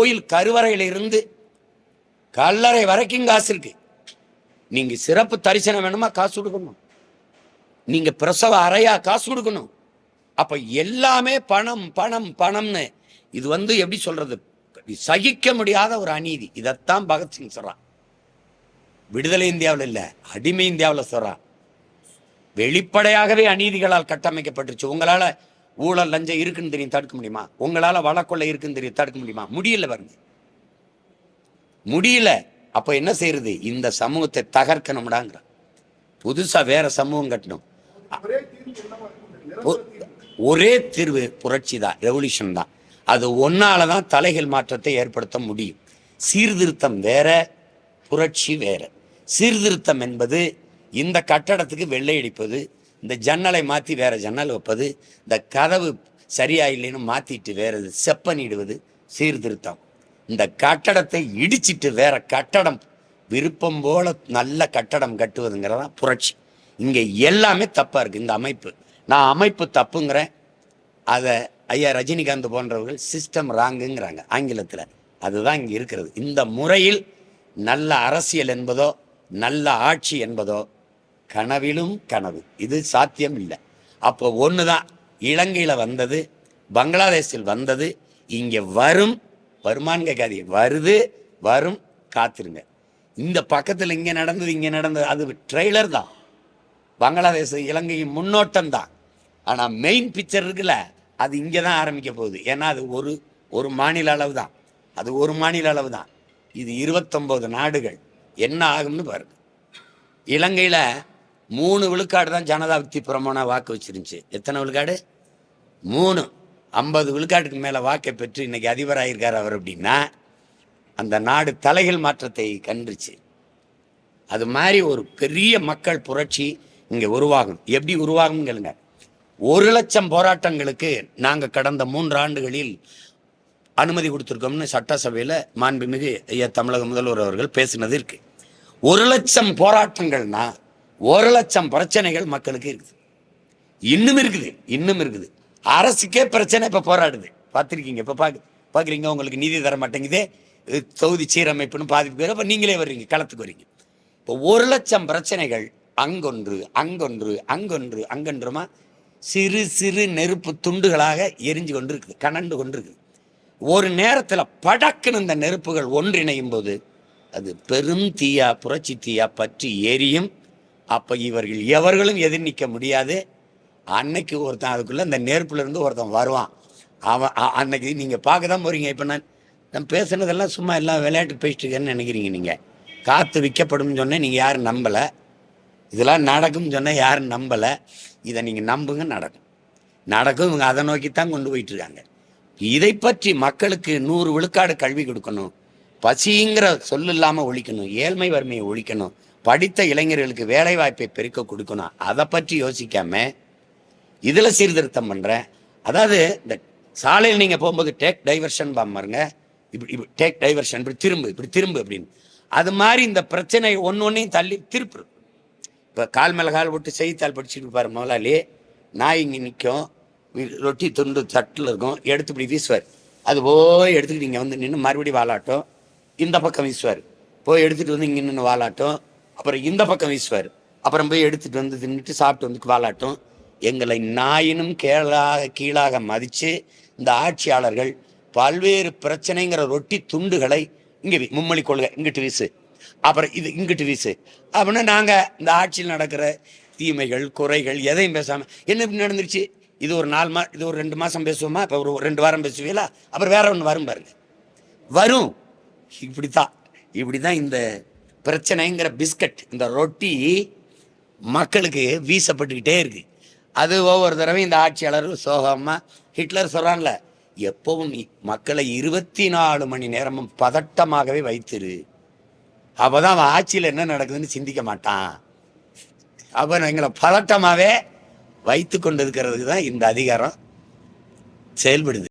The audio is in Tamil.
கோயில் கருவறையிலிருந்து கல்லறை வரைக்கும் காசு இருக்கு. நீங்க சிறப்பு தரிசனம் வேணுமா காசு கொடுக்கணும். நீங்க பிரசவ அறையா காசு கொடுக்கணும். அப்ப எல்லாமே பணம் பணம் பணம்னு. இது வந்து எப்படி சொல்றது? சகிக்க முடியாத ஒரு அநீதி. இதைத்தான் பகத்சிங் சொல்றான். விடுதலை இந்தியாவில் இல்ல அடிமை இந்தியாவில் சொல்றான். வெளிப்படையாகவே அநீதிகளால் கட்டமைக்கப்பட்டுருச்சு. உங்களால ஊழல் லஞ்சம் இருக்குன்னு தெரியும் தடுக்க முடியுமா? உங்களால வழக்கொள்ள இருக்குன்னு தெரியும் தடுக்க முடியுமா? முடியல பாருங்க. முடியல. அப்ப என்ன செய்யறது? இந்த சமூகத்தை தகர்க்கணும்டாங்கிற புதுசா வேற சமூகம் கட்டணும். ஒரே தீர்வு புரட்சி தான் ரெவல்யூஷன் தான். அது ஒன்னால தான் தலைகள் மாற்றத்தை ஏற்படுத்த முடியும். சீர்திருத்தம் வேற புரட்சி வேற. சீர்திருத்தம் என்பது இந்த கட்டடத்துக்கு வெள்ளையடிப்பது இந்த ஜன்னலை மாற்றி வேற ஜன்னல் வைப்பது இந்த கதவு சரியா இல்லைன்னு மாற்றிட்டு வேற செப்பனிடுவது சீர்திருத்தம். இந்த கட்டடத்தை இடிச்சிட்டு வேற கட்டடம் விருப்பம் போல நல்ல கட்டடம் கட்டுவதுங்கிறதான் புரட்சி. இங்கே எல்லாமே தப்பாக இருக்கு இந்த அமைப்பு. நான் அமைப்பு தப்புங்கிறேன். அதை ஐயா ரஜினிகாந்த் போன்றவர்கள் சிஸ்டம் ராங்குங்கிறாங்க ஆங்கிலத்தில். அதுதான் இங்கே இருக்கிறது. இந்த முறையில் நல்ல அரசியல் என்பதோ நல்ல ஆட்சி என்பதோ கனவிலும் கனவு. இது சாத்தியம் இல்லை. அப்போ ஒன்று தான் இலங்கையில் வந்தது பங்களாதேஷில் வந்தது இங்கே வரும் வருமான்னு கேட்காதீங்க வருது வரும் காத்திருங்க. இந்த பக்கத்தில் இங்கே நடந்தது இங்கே நடந்தது அது ட்ரெய்லர் தான். பங்களாதேஷ் இலங்கையின் முன்னோட்டம் தான். ஆனால் மெயின் பிக்சர் இருக்குல்ல அது இங்கே தான் ஆரம்பிக்க போகுது. ஏன்னா அது ஒரு ஒரு மாநில அளவு தான். அது ஒரு மாநில அளவு தான். இது இருபத்தொம்போது நாடுகள். என்ன ஆகும்னு பாருங்க. இலங்கையில் மூணு விழுக்காடு தான் ஜனதா விக்தி பிரமாண வாக்கு வச்சிருந்துச்சு. எத்தனை விழுக்காடு? மூணு. ஐம்பது விழுக்காட்டுக்கு மேலே வாக்கை பெற்று இன்னைக்கு அதிபராயிருக்கார் அவர் அப்படின்னா அந்த நாடு தலைகள் மாற்றத்தை கண்டுச்சு. அது மாதிரி ஒரு பெரிய மக்கள் புரட்சி இங்கே உருவாகும். எப்படி உருவாகும் கேளுங்க. ஒரு லட்சம் போராட்டங்களுக்கு நாங்கள் கடந்த மூன்று ஆண்டுகளில் அனுமதி கொடுத்துருக்கோம்னு சட்டசபையில் மாண்புமிகு ஐயா தமிழக முதல்வர் அவர்கள் பேசினது இருக்கு. ஒரு லட்சம் போராட்டங்கள்னா ஒரு லட்சம் பிரச்சனைகள் மக்களுக்கு இருக்குது. இன்னும் இருக்குது இன்னும் இருக்குது. அரசுக்கே பிரச்சனை இப்போ போராடுது. பார்த்துருக்கீங்க இப்போ பாக்கு பார்க்குறீங்க உங்களுக்கு நிதி தர மாட்டேங்குதே. தொகுதி சீரமைப்புன்னு பாதிப்பு பேர் இப்போ நீங்களே வர்றீங்க களத்துக்கு வரீங்க இப்போ ஒரு லட்சம் பிரச்சனைகள் அங்கொன்று அங்கொன்று அங்கொன்று அங்கொன்றுமா சிறு சிறு நெருப்பு துண்டுகளாக எரிஞ்சு கொண்டு இருக்குது கனண்டு கொண்டு இருக்குது ஒரு நேரத்தில் படக்குன்னு இந்த நெருப்புகள் ஒன்றிணையும் போது அது பெரும் தீயா புரட்சி தீயா பற்றி எரியும். அப்போ இவர்கள் எவர்களும் எதிர் நிற்க முடியாது. அன்னைக்கு ஒருத்தன் அதுக்குள்ள இந்த நெருப்புல இருந்து ஒருத்தன் வருவான். அவன் அன்னைக்கு நீங்கள் பார்க்க தான் போறீங்க. இப்போ நான் நான் பேசுனதெல்லாம் சும்மா எல்லாம் விளையாட்டு பேசிட்டு இருக்கேன்னு நினைக்கிறீங்க நீங்கள் காற்று விற்கப்படும் சொன்னேன் நீங்கள் யாரும் நம்பலை. இதெல்லாம் நடக்கும்னு சொன்னால் யாரும் நம்பலை. இதை நீங்கள் நம்புங்க நடக்கும். நடக்கும் இவங்க அதை நோக்கி தான் கொண்டு போயிட்டுருக்காங்க. இதை பற்றி மக்களுக்கு நூறு விழுக்காடு கல்வி கொடுக்கணும். பசிங்கிற சொல்லு இல்லாமல் ஒழிக்கணும். ஏழ்மை வறுமையை ஒழிக்கணும். படித்த இளைஞர்களுக்கு வேலை வாய்ப்பை பெருக்க கொடுக்கணும். அதை பற்றி யோசிக்காம இதுல சீர்திருத்தம் பண்றேன் அதாவது இந்த சாலையில் நீங்க போகும்போது டேக் டைவர்ஷன் பாருங்க. இப்படி இப்படி டேக் டைவர்ஷன் இப்படி திரும்பு இப்படி திரும்பு அப்படின்னு. அது மாதிரி இந்த பிரச்சனை ஒன்னு ஒன்றையும் தள்ளி திருப்பு இப்போ கால் மேல கால் விட்டு செய்தித்தாள் படிச்சுட்டு இருப்பார் முதலாளி. நாய் இங்கே நிற்கும் ரொட்டி துண்டு தட்டில் இருக்கும். எடுத்து இப்படி வீசுவார். அது போய் எடுத்துக்கிட்டு இங்கே வந்து நின்று மறுபடியும் வாலாட்டும். இந்த பக்கம் வீசுவார். போய் எடுத்துட்டு வந்து இங்கே நின்று வாலாட்டும். அப்புறம் இந்த பக்கம் வீசுவார் அப்புறம் போய் எடுத்துட்டு வந்து தின்னுட்டு சாப்பிட்டு வந்து வாலாட்டும் எங்களை நாயினும் கேளாக கீழாக மதித்து இந்த ஆட்சியாளர்கள் பல்வேறு பிரச்சனைங்கிற ரொட்டி துண்டுகளை இங்கே மும்மொழி கொள்கை இங்கிட்டு வீசு. அப்புறம் இது இங்கிட்டு வீசு. அப்படின்னா நாங்கள் இந்த ஆட்சியில் நடக்கிற தீமைகள் குறைகள் எதையும் பேசாமல் என்ன இப்படி நடந்துருச்சு? இது ஒரு நாலு மா இது ஒரு ரெண்டு மாதம் பேசுவோமா? இப்போ ஒரு ரெண்டு வாரம் பேசுவீங்களா? அப்புறம் வேற ஒன்று வரும் பாருங்க. வரும். இப்படி தான் இப்படி தான் இந்த பிரச்சனைங்கிற பிஸ்கட் இந்த ரொட்டி மக்களுக்கு வீசப்பட்டுக்கிட்டே இருக்கு. அது ஒவ்வொரு தடவையும் இந்த ஆட்சியாளர் சோகமாக ஹிட்லர் சொல்கிறான்ல எப்பவும் மக்களை இருபத்தி நாலு மணி நேரமும் பதட்டமாகவே வைத்திரு. அப்போ தான் அவன் ஆட்சியில் என்ன நடக்குதுன்னு சிந்திக்க மாட்டான். அப்போ எங்களை பதட்டமாகவே வைத்து கொண்டிருக்கிறதுக்கு தான் இந்த அதிகாரம் செயல்படுது.